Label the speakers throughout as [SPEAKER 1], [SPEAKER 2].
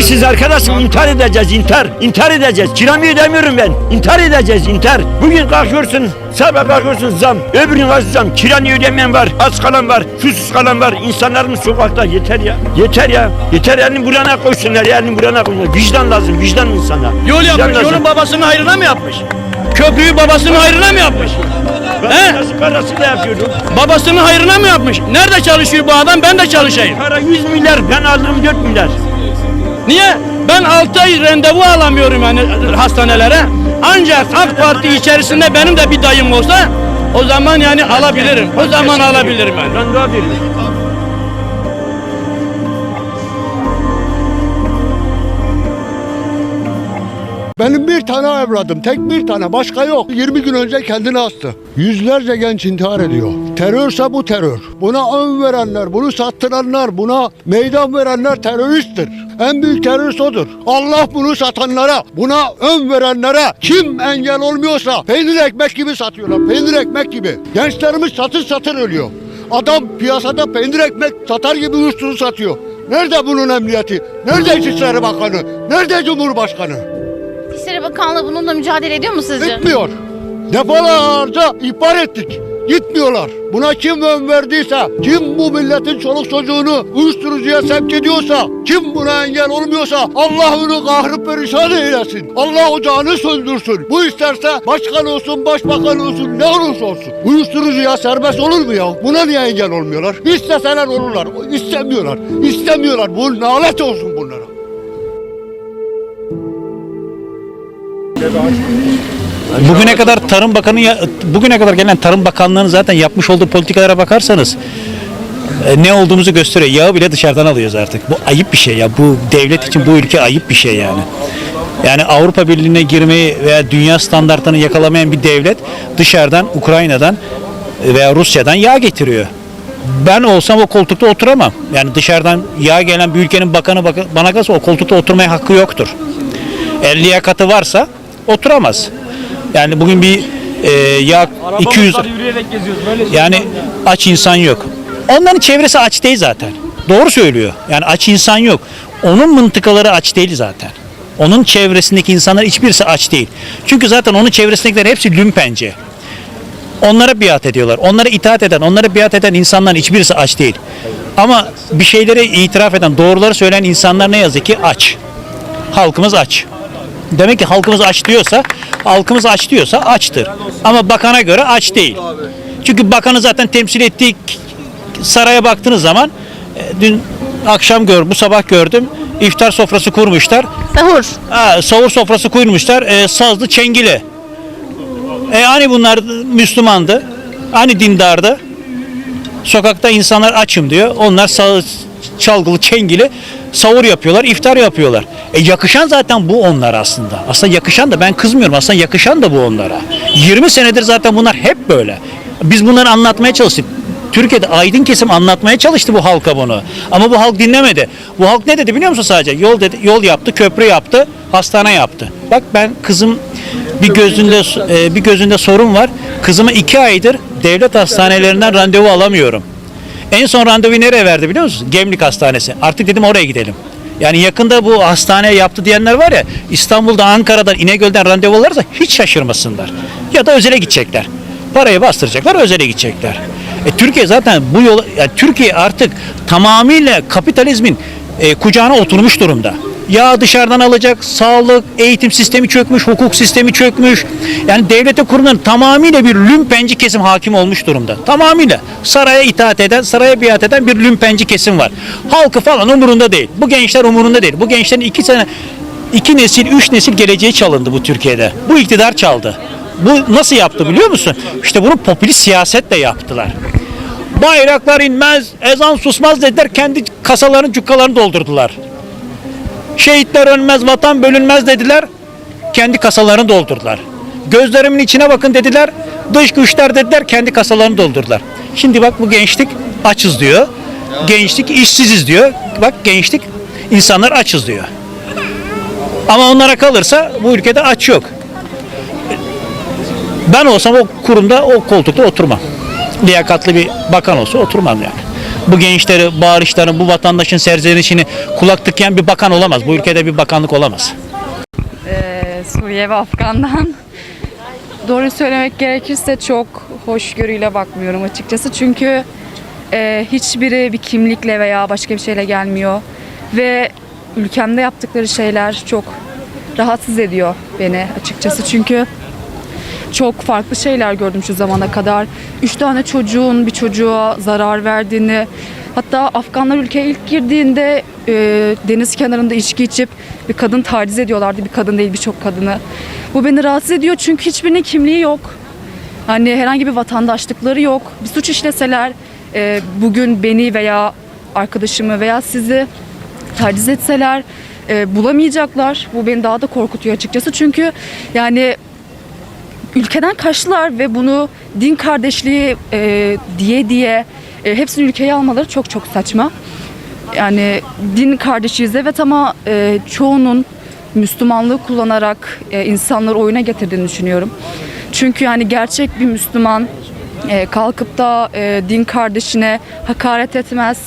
[SPEAKER 1] Ölmüşüz arkadaşım intihar edeceğiz intihar. İntihar edeceğiz. Kiramı ödemiyorum ben. İntihar edeceğiz intihar. Bugün kalkıyorsun sabah kalkıyorsun zam. Öbür gün kalkıyorsun zam. Kiranı ödemeyen var. Aç kalan var. Susuz kalan var. İnsanlarımız sokakta yeter ya. Yeter ya. Yeter elini burana koysunlar elini burana koysunlar. Vicdan lazım vicdan insana.
[SPEAKER 2] Yol
[SPEAKER 1] Vicdan
[SPEAKER 2] yapmış.
[SPEAKER 1] lazım.
[SPEAKER 2] Yolun babasının hayrına mı yapmış? Köprüyü babasının hayrına mı yapmış? He?
[SPEAKER 1] nasıl parasıyla yapıyordum.
[SPEAKER 2] Babasının hayrına mı yapmış? Nerede çalışıyor bu adam? Ben de çalışayım.
[SPEAKER 1] Para 100 milyar ben aldım 4 milyar.
[SPEAKER 2] Niye? Ben 6 ay randevu alamıyorum yani hastanelere. Ancak AK Parti içerisinde benim de bir dayım olsa o zaman yani alabilirim. O zaman alabilirim yani.
[SPEAKER 1] Ben daha
[SPEAKER 3] Benim bir tane evladım, tek bir tane, başka yok. 20 gün önce kendini astı. Yüzlerce genç intihar ediyor. Terörse bu terör. Buna ön verenler, bunu sattıranlar, buna meydan verenler teröristtir. En büyük terörist odur. Allah bunu satanlara, buna ön verenlere kim engel olmuyorsa peynir ekmek gibi satıyorlar. Peynir ekmek gibi. Gençlerimiz satır satır ölüyor. Adam piyasada peynir ekmek satar gibi uyuşturucu satıyor. Nerede bunun emniyeti? Nerede İçişleri Bakanı? Nerede Cumhurbaşkanı?
[SPEAKER 4] Bakanlığı bununla mücadele ediyor mu sizce?
[SPEAKER 3] Gitmiyor. Defalarca ihbar ettik. Gitmiyorlar. Buna kim ön verdiyse, kim bu milletin çoluk çocuğunu uyuşturucuya sevk ediyorsa, kim buna engel olmuyorsa Allah onu kahrı perişan eylesin. Allah ocağını söndürsün. Bu isterse başkan olsun, başbakan olsun, ne olursa olsun. Uyuşturucuya serbest olur mu ya? Buna niye engel olmuyorlar? İsteseler olurlar. İstemiyorlar. İstemiyorlar. Bu nalet olsun bunlara.
[SPEAKER 5] Bugüne kadar Tarım Bakanı bugüne kadar gelen Tarım Bakanlığı'nın zaten yapmış olduğu politikalara bakarsanız e, ne olduğumuzu gösteriyor. Yağı bile dışarıdan alıyoruz artık. Bu ayıp bir şey ya. Bu devlet için bu ülke ayıp bir şey yani. Yani Avrupa Birliği'ne girmeyi veya dünya standartlarını yakalamayan bir devlet dışarıdan Ukrayna'dan veya Rusya'dan yağ getiriyor. Ben olsam o koltukta oturamam. Yani dışarıdan yağ gelen bir ülkenin bakanı baka- bana kalsa o koltukta oturmaya hakkı yoktur. Eğer liyakatı varsa oturamaz. Yani bugün bir e, yağ 200 yani aç insan yok. Onların çevresi aç değil zaten. Doğru söylüyor. Yani aç insan yok. Onun mıntıkaları aç değil zaten. Onun çevresindeki insanlar hiçbirisi aç değil. Çünkü zaten onun çevresindekiler hepsi lümpence. Onlara biat ediyorlar. Onlara itaat eden, onlara biat eden insanların hiçbirisi aç değil. Ama bir şeyleri itiraf eden, doğruları söyleyen insanlar ne yazık ki aç. Halkımız aç. Demek ki halkımız aç diyorsa, halkımız aç diyorsa açtır. Ama bakana göre aç değil. Çünkü bakanı zaten temsil ettiği saraya baktığınız zaman e, dün akşam gör, bu sabah gördüm. iftar sofrası kurmuşlar.
[SPEAKER 4] Sahur.
[SPEAKER 5] Ha, sahur sofrası kurmuşlar. E, sazlı çengili. E hani bunlar Müslümandı? Hani dindardı? Sokakta insanlar açım diyor. Onlar sağ, çalgılı, çengili savur yapıyorlar, iftar yapıyorlar. E yakışan zaten bu onlar aslında. Aslında yakışan da ben kızmıyorum. Aslında yakışan da bu onlara. 20 senedir zaten bunlar hep böyle. Biz bunları anlatmaya çalıştık. Türkiye'de aydın kesim anlatmaya çalıştı bu halka bunu. Ama bu halk dinlemedi. Bu halk ne dedi biliyor musun sadece? Yol dedi, yol yaptı, köprü yaptı, hastane yaptı. Bak ben kızım bir gözünde e, bir gözünde sorun var. Kızıma iki aydır devlet hastanelerinden randevu alamıyorum. En son randevuyu nereye verdi biliyor musun? Gemlik Hastanesi. Artık dedim oraya gidelim. Yani yakında bu hastane yaptı diyenler var ya İstanbul'da, Ankara'dan, İnegöl'den randevu alırsa hiç şaşırmasınlar. Ya da özele gidecekler. Parayı bastıracaklar, özele gidecekler. E, Türkiye zaten bu yol, yani Türkiye artık tamamıyla kapitalizmin e, kucağına oturmuş durumda. Ya dışarıdan alacak, sağlık, eğitim sistemi çökmüş, hukuk sistemi çökmüş. Yani devlete kurulan tamamıyla bir lümpenci kesim hakim olmuş durumda. Tamamıyla. Saraya itaat eden, saraya biat eden bir lümpenci kesim var. Halkı falan umurunda değil. Bu gençler umurunda değil. Bu gençlerin iki sene, iki nesil, üç nesil geleceği çalındı bu Türkiye'de. Bu iktidar çaldı. Bu nasıl yaptı biliyor musun? İşte bunu popülist siyasetle yaptılar. Bayraklar inmez, ezan susmaz dediler. Kendi kasaların cukkalarını doldurdular. Şehitler ölmez, vatan bölünmez dediler. Kendi kasalarını doldurdular. Gözlerimin içine bakın dediler. Dış güçler dediler. Kendi kasalarını doldurdular. Şimdi bak bu gençlik açız diyor. Gençlik işsiziz diyor. Bak gençlik insanlar açız diyor. Ama onlara kalırsa bu ülkede aç yok. Ben olsam o kurumda o koltukta oturmam. Liyakatlı bir bakan olsa oturmam yani. Bu gençleri, bağırışların, bu vatandaşın serzenişini kulak tıkayan bir bakan olamaz. Bu ülkede bir bakanlık olamaz.
[SPEAKER 6] Ee, Suriye ve Afgan'dan. Doğru söylemek gerekirse çok hoşgörüyle bakmıyorum açıkçası. Çünkü e, hiçbiri bir kimlikle veya başka bir şeyle gelmiyor. Ve ülkemde yaptıkları şeyler çok rahatsız ediyor beni açıkçası. Çünkü çok farklı şeyler gördüm şu zamana kadar. Üç tane çocuğun bir çocuğa zarar verdiğini, hatta Afganlar ülkeye ilk girdiğinde e, deniz kenarında içki içip bir kadın taciz ediyorlardı. Bir kadın değil birçok kadını. Bu beni rahatsız ediyor çünkü hiçbirinin kimliği yok. Hani herhangi bir vatandaşlıkları yok. Bir suç işleseler e, bugün beni veya arkadaşımı veya sizi taciz etseler e, bulamayacaklar. Bu beni daha da korkutuyor açıkçası. Çünkü yani ülkeden kaçtılar ve bunu din kardeşliği e, diye diye e, hepsini ülkeye almaları çok çok saçma. Yani din kardeşiyiz evet ama e, çoğunun Müslümanlığı kullanarak e, insanları oyuna getirdiğini düşünüyorum. Çünkü yani gerçek bir Müslüman e, kalkıp da e, din kardeşine hakaret etmez,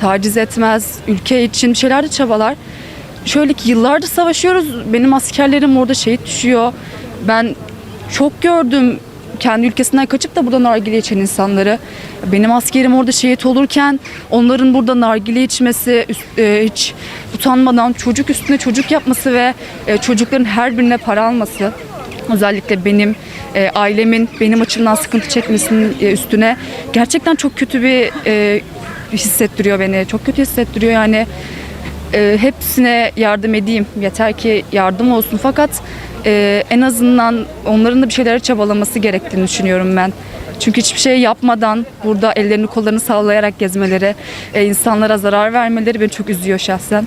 [SPEAKER 6] taciz etmez, ülke için bir şeyler de çabalar. Şöyle ki yıllardır savaşıyoruz. Benim askerlerim orada şehit düşüyor. Ben çok gördüm kendi ülkesinden kaçıp da burada nargile içen insanları. Benim askerim orada şehit olurken onların burada nargile içmesi, e, hiç utanmadan çocuk üstüne çocuk yapması ve e, çocukların her birine para alması. Özellikle benim e, ailemin benim açımdan sıkıntı çekmesinin üstüne gerçekten çok kötü bir hissettiriyor beni. Çok kötü hissettiriyor yani hepsine yardım edeyim. Yeter ki yardım olsun. Fakat e, en azından onların da bir şeylere çabalaması gerektiğini düşünüyorum ben. Çünkü hiçbir şey yapmadan burada ellerini kollarını sallayarak gezmeleri, e, insanlara zarar vermeleri beni çok üzüyor şahsen.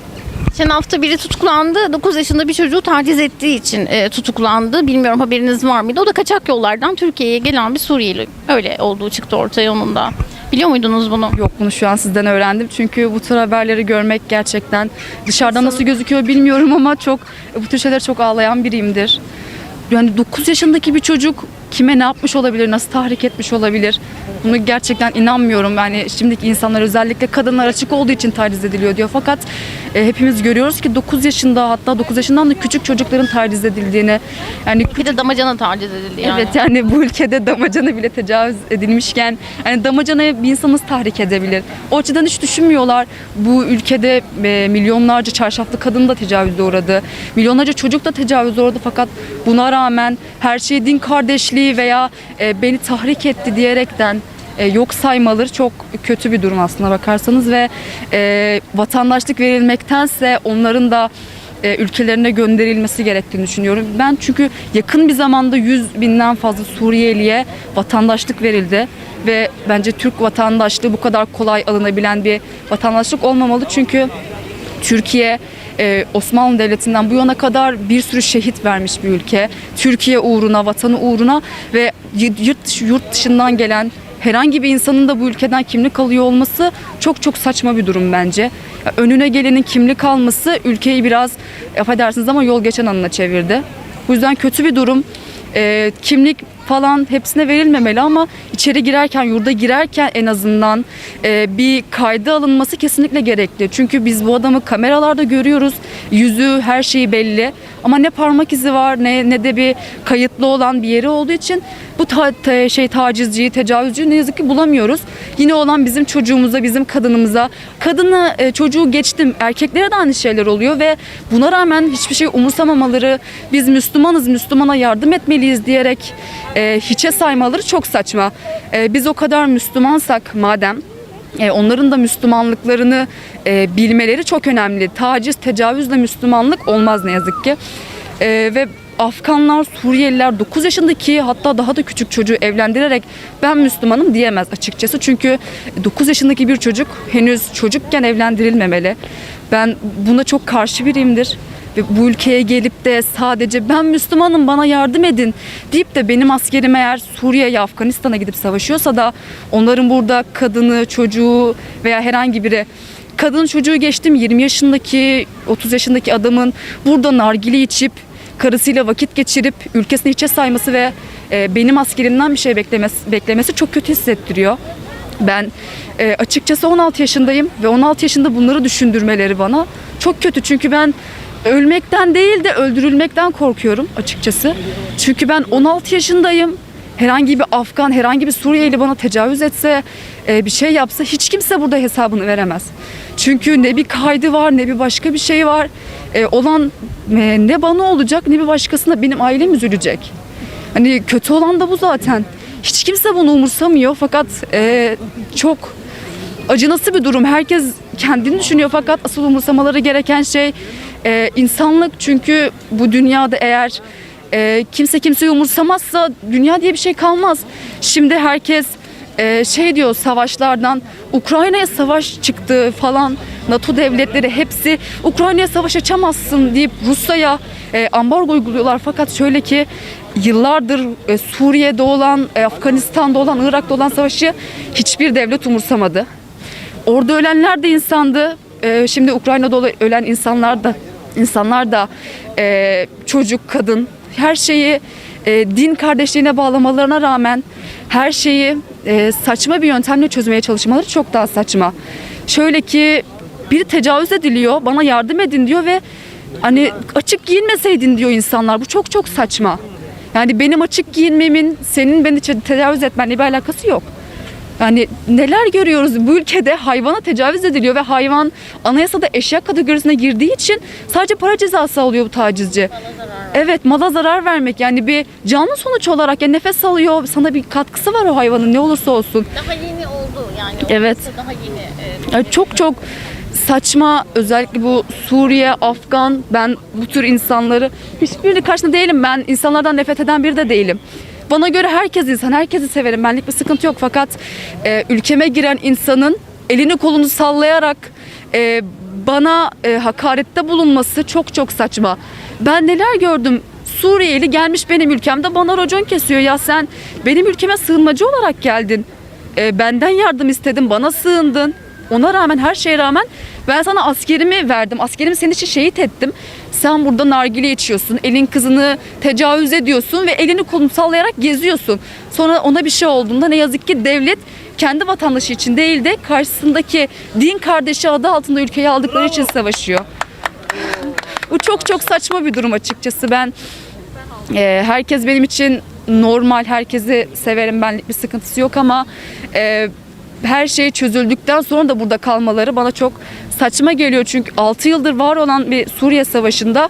[SPEAKER 4] Geçen hafta biri tutuklandı. 9 yaşında bir çocuğu taciz ettiği için e, tutuklandı. Bilmiyorum haberiniz var mıydı? O da kaçak yollardan Türkiye'ye gelen bir Suriyeli. Öyle olduğu çıktı ortaya onun da. Biliyor muydunuz bunu?
[SPEAKER 6] Yok bunu şu an sizden öğrendim. Çünkü bu tür haberleri görmek gerçekten dışarıdan nasıl gözüküyor bilmiyorum ama çok bu tür şeyler çok ağlayan biriyimdir. Yani 9 yaşındaki bir çocuk kime ne yapmış olabilir, nasıl tahrik etmiş olabilir? Bunu gerçekten inanmıyorum. Yani şimdiki insanlar özellikle kadınlar açık olduğu için taciz ediliyor diyor. Fakat e, hepimiz görüyoruz ki 9 yaşında hatta 9 yaşından da küçük çocukların taciz edildiğini. Yani
[SPEAKER 4] Bir de damacana taciz edildi yani.
[SPEAKER 6] Evet yani bu ülkede damacana bile tecavüz edilmişken yani damacanaya bir insan nasıl tahrik edebilir? O açıdan hiç düşünmüyorlar. Bu ülkede e, milyonlarca çarşaflı kadın da tecavüze uğradı. Milyonlarca çocuk da tecavüze uğradı fakat buna rağmen her şey din kardeşliği veya e, beni tahrik etti diyerekten e, yok saymaları çok kötü bir durum aslına bakarsanız ve e, vatandaşlık verilmektense onların da e, ülkelerine gönderilmesi gerektiğini düşünüyorum. Ben çünkü yakın bir zamanda 100 binden fazla Suriyeliye vatandaşlık verildi ve bence Türk vatandaşlığı bu kadar kolay alınabilen bir vatandaşlık olmamalı çünkü Türkiye e, Osmanlı Devleti'nden bu yana kadar bir sürü şehit vermiş bir ülke. Türkiye uğruna, vatanı uğruna ve yurt, dışı- yurt dışından gelen herhangi bir insanın da bu ülkeden kimlik alıyor olması çok çok saçma bir durum bence. Önüne gelenin kimlik alması ülkeyi biraz affedersiniz ama yol geçen anına çevirdi. Bu yüzden kötü bir durum. E, kimlik falan hepsine verilmemeli ama içeri girerken, yurda girerken en azından e, bir kayda alınması kesinlikle gerekli. Çünkü biz bu adamı kameralarda görüyoruz. Yüzü, her şeyi belli. Ama ne parmak izi var ne ne de bir kayıtlı olan bir yeri olduğu için bu ta- ta- şey tacizciyi, tecavüzcüyü ne yazık ki bulamıyoruz. Yine olan bizim çocuğumuza, bizim kadınımıza, kadını, e, çocuğu geçtim. Erkeklere de aynı şeyler oluyor ve buna rağmen hiçbir şey umursamamaları, biz Müslümanız, Müslümana yardım etmeliyiz diyerek e, hiçe saymaları çok saçma. E, biz o kadar Müslümansak madem e, onların da Müslümanlıklarını e, bilmeleri çok önemli. Taciz, tecavüzle Müslümanlık olmaz ne yazık ki. E, ve Afganlar, Suriyeliler 9 yaşındaki hatta daha da küçük çocuğu evlendirerek ben Müslümanım diyemez açıkçası. Çünkü 9 yaşındaki bir çocuk henüz çocukken evlendirilmemeli. Ben buna çok karşı biriyimdir. Ve bu ülkeye gelip de sadece ben Müslümanım bana yardım edin deyip de benim askerim eğer Suriye'ye Afganistan'a gidip savaşıyorsa da onların burada kadını, çocuğu veya herhangi biri kadın çocuğu geçtim 20 yaşındaki 30 yaşındaki adamın burada nargile içip karısıyla vakit geçirip ülkesini hiçe sayması ve e, benim askerimden bir şey beklemesi, beklemesi çok kötü hissettiriyor. Ben E, açıkçası 16 yaşındayım ve 16 yaşında bunları düşündürmeleri bana çok kötü. Çünkü ben ölmekten değil de öldürülmekten korkuyorum açıkçası. Çünkü ben 16 yaşındayım. Herhangi bir Afgan, herhangi bir Suriyeli bana tecavüz etse, e, bir şey yapsa hiç kimse burada hesabını veremez. Çünkü ne bir kaydı var, ne bir başka bir şey var. E, olan e, ne bana olacak, ne bir başkasına benim ailem üzülecek. Hani kötü olan da bu zaten. Hiç kimse bunu umursamıyor fakat e, çok acınası bir durum. Herkes kendini düşünüyor fakat asıl umursamaları gereken şey e, insanlık. Çünkü bu dünyada eğer e, kimse kimseyi umursamazsa dünya diye bir şey kalmaz. Şimdi herkes e, şey diyor savaşlardan Ukrayna'ya savaş çıktı falan NATO devletleri hepsi Ukrayna'ya savaş açamazsın deyip Rusya'ya e, ambargo uyguluyorlar. Fakat şöyle ki yıllardır e, Suriye'de olan, e, Afganistan'da olan, Irak'ta olan savaşı hiçbir devlet umursamadı. Orada ölenler de insandı. Ee, şimdi Ukrayna'da ölen insanlar da insanlar da e, çocuk, kadın her şeyi e, din kardeşliğine bağlamalarına rağmen her şeyi e, saçma bir yöntemle çözmeye çalışmaları çok daha saçma. Şöyle ki biri tecavüz ediliyor, bana yardım edin diyor ve hani açık giyinmeseydin diyor insanlar. Bu çok çok saçma. Yani benim açık giyinmemin senin beni tecavüz etmenle bir alakası yok. Yani neler görüyoruz bu ülkede hayvana tecavüz ediliyor ve hayvan anayasada eşya kategorisine girdiği için sadece para cezası alıyor bu tacizci. Evet mala zarar vermek yani bir canlı sonuç olarak ya nefes alıyor sana bir katkısı var o hayvanın ne olursa olsun.
[SPEAKER 4] Daha yeni oldu yani.
[SPEAKER 6] Evet.
[SPEAKER 4] Daha yeni.
[SPEAKER 6] Yani çok çok saçma özellikle bu Suriye, Afgan ben bu tür insanları hiçbirini karşısında değilim. Ben insanlardan nefret eden biri de değilim. Bana göre herkes insan, herkesi severim. Benlik bir sıkıntı yok fakat e, ülkeme giren insanın elini kolunu sallayarak e, bana e, hakarette bulunması çok çok saçma. Ben neler gördüm? Suriyeli gelmiş benim ülkemde bana racon kesiyor. Ya sen benim ülkeme sığınmacı olarak geldin. E, benden yardım istedin, bana sığındın. Ona rağmen her şeye rağmen ben sana askerimi verdim. Askerimi senin için şehit ettim. Sen burada nargile içiyorsun. Elin kızını tecavüz ediyorsun ve elini kolunu sallayarak geziyorsun. Sonra ona bir şey olduğunda ne yazık ki devlet kendi vatandaşı için değil de karşısındaki din kardeşi adı altında ülkeyi aldıkları için savaşıyor. Bu çok çok saçma bir durum açıkçası. Ben e, herkes benim için normal, herkesi severim benlik bir sıkıntısı yok ama e, her şey çözüldükten sonra da burada kalmaları bana çok saçma geliyor. Çünkü 6 yıldır var olan bir Suriye Savaşı'nda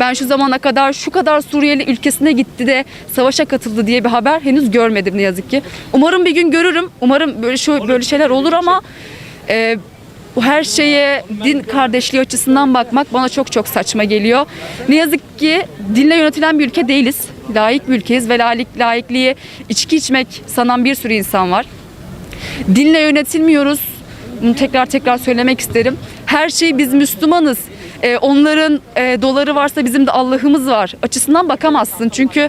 [SPEAKER 6] ben şu zamana kadar şu kadar Suriyeli ülkesine gitti de savaşa katıldı diye bir haber henüz görmedim ne yazık ki. Umarım bir gün görürüm. Umarım böyle şu böyle şeyler olur ama e, bu her şeye din kardeşliği açısından bakmak bana çok çok saçma geliyor. Ne yazık ki dinle yönetilen bir ülke değiliz. Layık bir ülkeyiz ve layık, laikliği içki içmek sanan bir sürü insan var. Dinle yönetilmiyoruz. Bunu tekrar tekrar söylemek isterim. Her şey biz Müslümanız. Ee, onların e, doları varsa bizim de Allah'ımız var. Açısından bakamazsın. Çünkü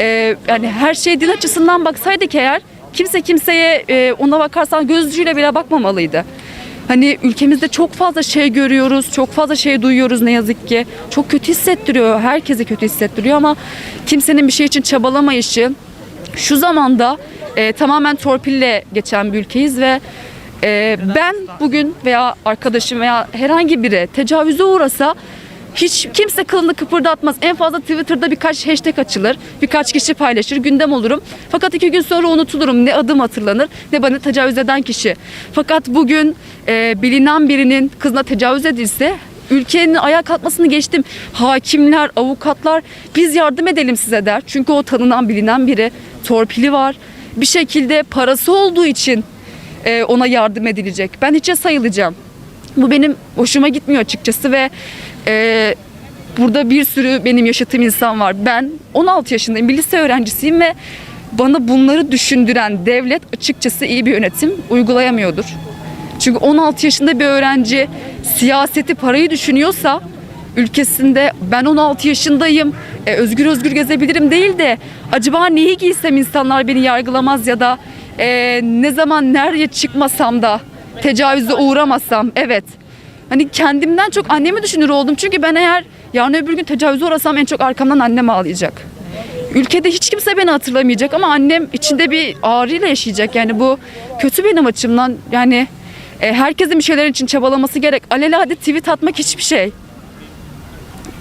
[SPEAKER 6] e, yani her şey din açısından baksaydık eğer kimse kimseye e, ona bakarsan gözcüyle bile bakmamalıydı. Hani ülkemizde çok fazla şey görüyoruz, çok fazla şey duyuyoruz ne yazık ki. Çok kötü hissettiriyor, herkese kötü hissettiriyor ama kimsenin bir şey için çabalamayışı, şu zamanda e, tamamen torpille geçen bir ülkeyiz ve e, ben bugün veya arkadaşım veya herhangi biri tecavüze uğrasa hiç kimse kılını kıpırdatmaz. En fazla Twitter'da birkaç hashtag açılır. Birkaç kişi paylaşır. Gündem olurum. Fakat iki gün sonra unutulurum. Ne adım hatırlanır ne bana tecavüz eden kişi. Fakat bugün e, bilinen birinin kızına tecavüz edilse ülkenin ayağa kalkmasını geçtim. Hakimler, avukatlar biz yardım edelim size der. Çünkü o tanınan bilinen biri. Torpili var. Bir şekilde parası olduğu için e, ona yardım edilecek. Ben hiçe sayılacağım. Bu benim hoşuma gitmiyor açıkçası ve e, burada bir sürü benim yaşadığım insan var. Ben 16 yaşındayım, bir lise öğrencisiyim ve bana bunları düşündüren devlet açıkçası iyi bir yönetim uygulayamıyordur. Çünkü 16 yaşında bir öğrenci siyaseti, parayı düşünüyorsa ülkesinde ben 16 yaşındayım, e, özgür özgür gezebilirim değil de acaba neyi giysem insanlar beni yargılamaz ya da e, ne zaman nereye çıkmasam da tecavüze uğramasam evet. Hani kendimden çok annemi düşünür oldum. Çünkü ben eğer yarın öbür gün tecavüze uğrasam en çok arkamdan annem ağlayacak. Ülkede hiç kimse beni hatırlamayacak ama annem içinde bir ağrıyla yaşayacak. Yani bu kötü benim açımdan. Yani e, herkesin bir şeyler için çabalaması gerek. Alelade tweet atmak hiçbir şey.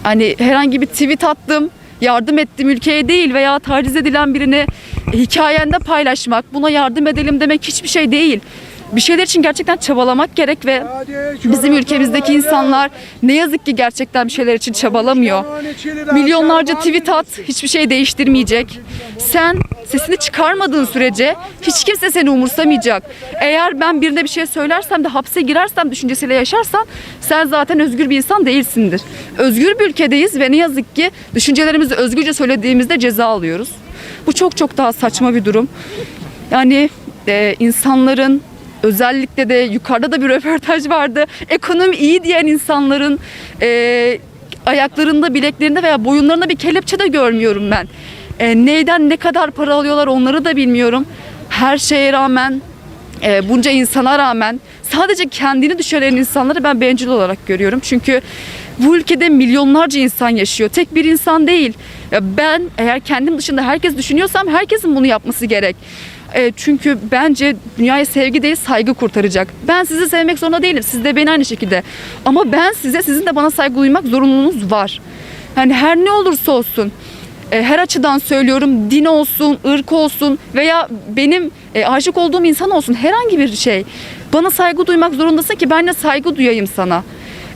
[SPEAKER 6] Hani herhangi bir tweet attım, yardım ettim ülkeye değil veya taciz edilen birini hikayende paylaşmak, buna yardım edelim demek hiçbir şey değil. Bir şeyler için gerçekten çabalamak gerek ve bizim ülkemizdeki insanlar ne yazık ki gerçekten bir şeyler için çabalamıyor. Milyonlarca tweet at hiçbir şey değiştirmeyecek. Sen sesini çıkarmadığın sürece hiç kimse seni umursamayacak. Eğer ben birine bir şey söylersem de hapse girersem düşüncesiyle yaşarsan sen zaten özgür bir insan değilsindir. Özgür bir ülkedeyiz ve ne yazık ki düşüncelerimizi özgürce söylediğimizde ceza alıyoruz. Bu çok çok daha saçma bir durum. Yani e, insanların özellikle de yukarıda da bir röportaj vardı. Ekonomi iyi diyen insanların e, ayaklarında, bileklerinde veya boyunlarında bir kelepçe de görmüyorum ben. E, neyden ne kadar para alıyorlar onları da bilmiyorum. Her şeye rağmen e, bunca insana rağmen sadece kendini düşüren insanları ben bencil olarak görüyorum. Çünkü bu ülkede milyonlarca insan yaşıyor. Tek bir insan değil. Ben eğer kendim dışında herkes düşünüyorsam herkesin bunu yapması gerek. E, çünkü bence dünyaya sevgi değil saygı kurtaracak. Ben sizi sevmek zorunda değilim. Siz de beni aynı şekilde. Ama ben size sizin de bana saygı duymak zorunluluğunuz var. Yani her ne olursa olsun e, her açıdan söylüyorum din olsun, ırk olsun veya benim e, aşık olduğum insan olsun herhangi bir şey. Bana saygı duymak zorundasın ki ben de saygı duyayım sana.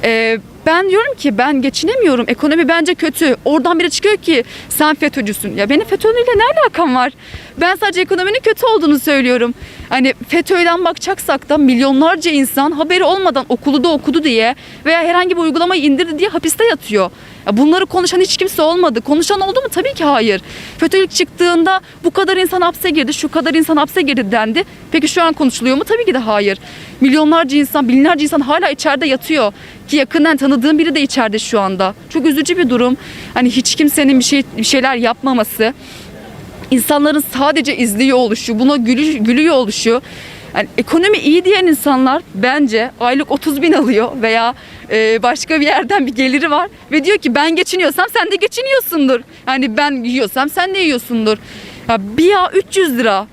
[SPEAKER 6] E, ben diyorum ki ben geçinemiyorum. Ekonomi bence kötü. Oradan biri çıkıyor ki sen FETÖ'cüsün. Ya benim FETÖ'yle ne alakam var? Ben sadece ekonominin kötü olduğunu söylüyorum. Hani FETÖ'den bakacaksak da milyonlarca insan haberi olmadan okulu da okudu diye veya herhangi bir uygulamayı indirdi diye hapiste yatıyor. Bunları konuşan hiç kimse olmadı. Konuşan oldu mu? Tabii ki hayır. FETÖ ilk çıktığında bu kadar insan hapse girdi, şu kadar insan hapse girdi dendi. Peki şu an konuşuluyor mu? Tabii ki de hayır. Milyonlarca insan, binlerce insan hala içeride yatıyor. Ki yakından tanıdığım biri de içeride şu anda. Çok üzücü bir durum. Hani hiç kimsenin bir şey bir şeyler yapmaması insanların sadece izliyor oluşu, buna gülü, gülüyor oluşu. Yani ekonomi iyi diyen insanlar bence aylık 30 bin alıyor veya e, başka bir yerden bir geliri var ve diyor ki ben geçiniyorsam sen de geçiniyorsundur. Yani ben yiyorsam sen de yiyorsundur. Ya bir yağ 300 lira.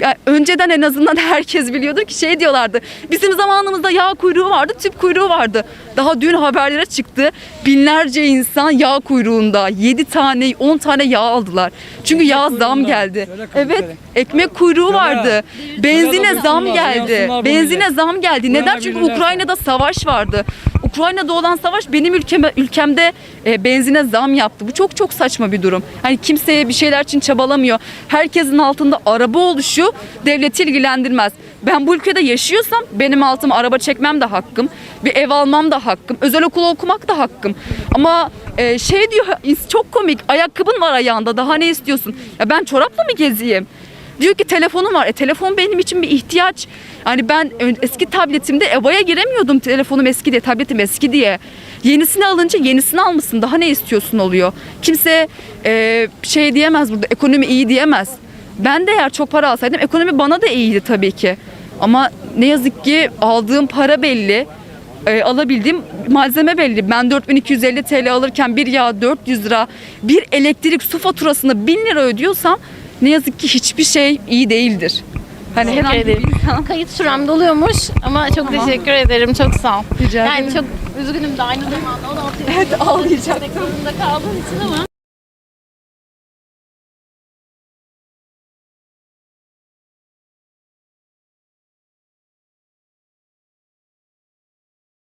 [SPEAKER 6] Ya önceden en azından herkes biliyordur ki şey diyorlardı. Bizim zamanımızda yağ kuyruğu vardı, tüp kuyruğu vardı. Daha dün haberlere çıktı. Binlerce insan yağ kuyruğunda 7 tane, 10 tane yağ aldılar. Çünkü yağ zam geldi. Evet, ekmek kuyruğu vardı. Benzine zam geldi. Benzine zam geldi. Neden? Çünkü Ukrayna'da savaş vardı. Ukrayna'da olan savaş benim ülkeme, ülkemde e, benzine zam yaptı. Bu çok çok saçma bir durum. Hani kimseye bir şeyler için çabalamıyor. Herkesin altında araba oluşu devleti ilgilendirmez. Ben bu ülkede yaşıyorsam benim altıma araba çekmem de hakkım. Bir ev almam da hakkım. Özel okula okumak da hakkım. Ama e, şey diyor çok komik. Ayakkabın var ayağında. Daha ne istiyorsun? Ya ben çorapla mı gezeyim? Diyor ki telefonum var. E telefon benim için bir ihtiyaç. Yani ben eski tabletimde EBA'ya giremiyordum telefonum eski diye, tabletim eski diye. Yenisini alınca yenisini almışsın. Daha ne istiyorsun oluyor. Kimse e, şey diyemez burada. Ekonomi iyi diyemez. Ben de eğer çok para alsaydım ekonomi bana da iyiydi tabii ki. Ama ne yazık ki aldığım para belli. E, alabildiğim malzeme belli. Ben 4250 TL alırken bir yağ 400 lira, bir elektrik su faturasını 1000 lira ödüyorsam ne yazık ki hiçbir şey iyi değildir. Hani
[SPEAKER 4] Teşekkür
[SPEAKER 6] herhangi bir
[SPEAKER 4] ederim.
[SPEAKER 6] insan
[SPEAKER 4] Kayıt sürem doluyormuş ama çok teşekkür ederim. Çok sağ ol.
[SPEAKER 6] Rica
[SPEAKER 4] yani
[SPEAKER 6] ederim.
[SPEAKER 4] çok üzgünüm de aynı zamanda 16
[SPEAKER 6] Evet, ağlayacak.
[SPEAKER 4] zorunda kaldığım için ama